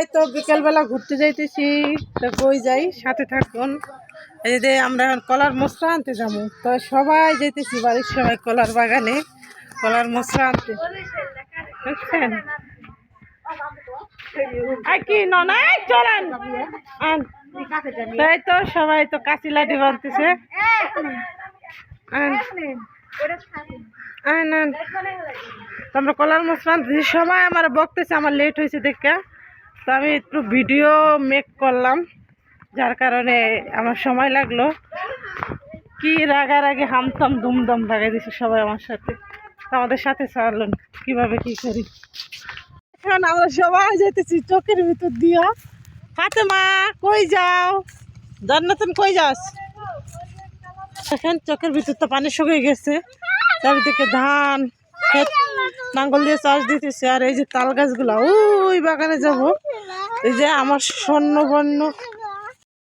এই তো বিকেলবেলা ঘুরতে যাইতেছি, তো কই যাই, সাথে থাকুন। এই যে আমরা এখন কলার মশলা আনতে যাব। তো সবাই যেতেছি বাড়ির সবাই কলার বাগানে, কলার মশলা আনতে। বুঝছেন? কি তো সবাই তো কাঁচি লাঠি বানতেছে। আমরা কলার মশলা আনতেছি। সবাই আমার বকতেছে, আমার লেট হয়েছে দেখে। তো আমি একটু ভিডিও মেক করলাম, যার কারণে আমার সময় লাগল। কি রাগারাগি, হামতাম, দুমদম লাগাই দিছে সবাই আমার সাথে। আমাদের সাথে চালুন, কীভাবে কি করি? এখন আমরা সবাই যেতেছি চোখের ভিতর দিয়া। ফাতেমা, কই যাও? জান্নাতন কই যাস? এখন চোখের ভিতর তো পানি শুকিয়ে গেছে। চারিদিকে ধান, ক্ষেত, নাঙ্গল দিয়ে চাষ দিতেছে, আর এই যে তাল গাছগুলা, ওই বাগানে যাব। এই যে আমার স্বর্ণবর্ণ।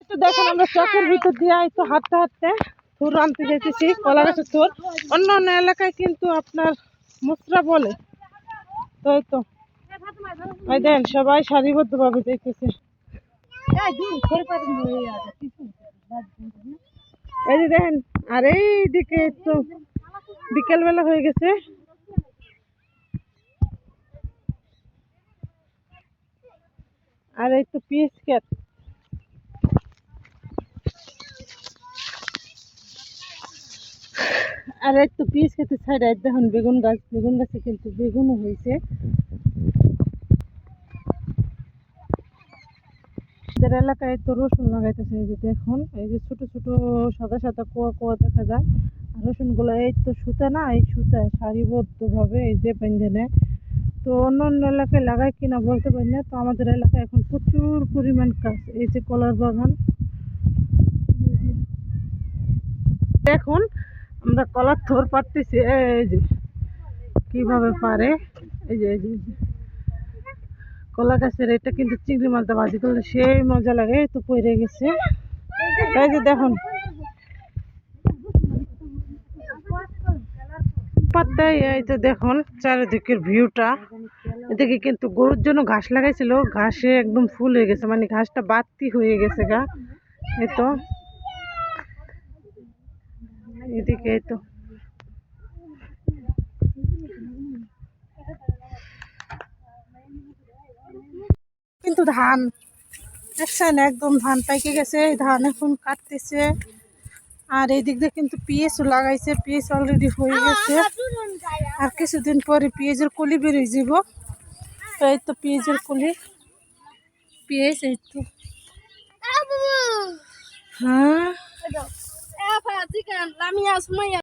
একটু দেখেন আমরা চকের ভিতর দিয়ে একটু হাঁটতে হাঁটতে থুর আনতে যেতেছি কলা গাছের থুর অন্য অন্য এলাকায় কিন্তু আপনার মুসরা বলে। তো এই তো। এই দেন সবাই সারিবদ্ধভাবে দেখতেছে। এই যে দেখেন আর এই দিকে তো বিকেলবেলা হয়ে গেছে। আর একটু পিস ক্যাট আর একটু পিস খেতে ছাড়া দেখুন বেগুন গাছ, বেগুন গাছে কিন্তু বেগুনও হয়েছে। এলাকায় তো রসুন লাগাইতেছে এই যে দেখুন, এই যে ছোট ছোট সাদা সাদা কুয়া কুয়া দেখা যায়। রসুনগুলো এই তো সুতা না, এই সুতায় সারিবদ্ধভাবে এই যে বেঁধে নেয়। তো অন্য অন্য এলাকায় লাগায় কিনা বলতে পারি না। তো আমাদের এলাকায় এখন প্রচুর পরিমাণ কাজ, এই যে কলার বাগান। দেখুন আমরা কলার থোর পারতেছি এই যে, কীভাবে পারে? এই যে এই যে কলা গাছের এটা কিন্তু চিংড়ি মাছটা ভাজি করলে সেই মজা লাগে তো পড়ে গেছে। এই যে দেখুন পাত্তায় এই যে দেখুন চারিদিকের ভিউটা এদিকে কিন্তু গরুর জন্য ঘাস লাগাইছিল, ঘাসে একদম ফুল হয়ে গেছে মানে ঘাসটা বাড়তি হয়ে গেছে গা। এই তো। এদিকে এই তো। কিন্তু ধান, দেখছেন একদম ধান পাইকে গেছে ধান এখন কাটতেছে। আর এই দিক দিয়ে কিন্তু পিএসও লাগাইছে পিএস অলরেডি হয়ে গেছে আর কিছুদিন পরে পিএজের কলি বেরিয়ে যাব তো এই তো পিএজের কলি পিএস এই তো হ্যাঁ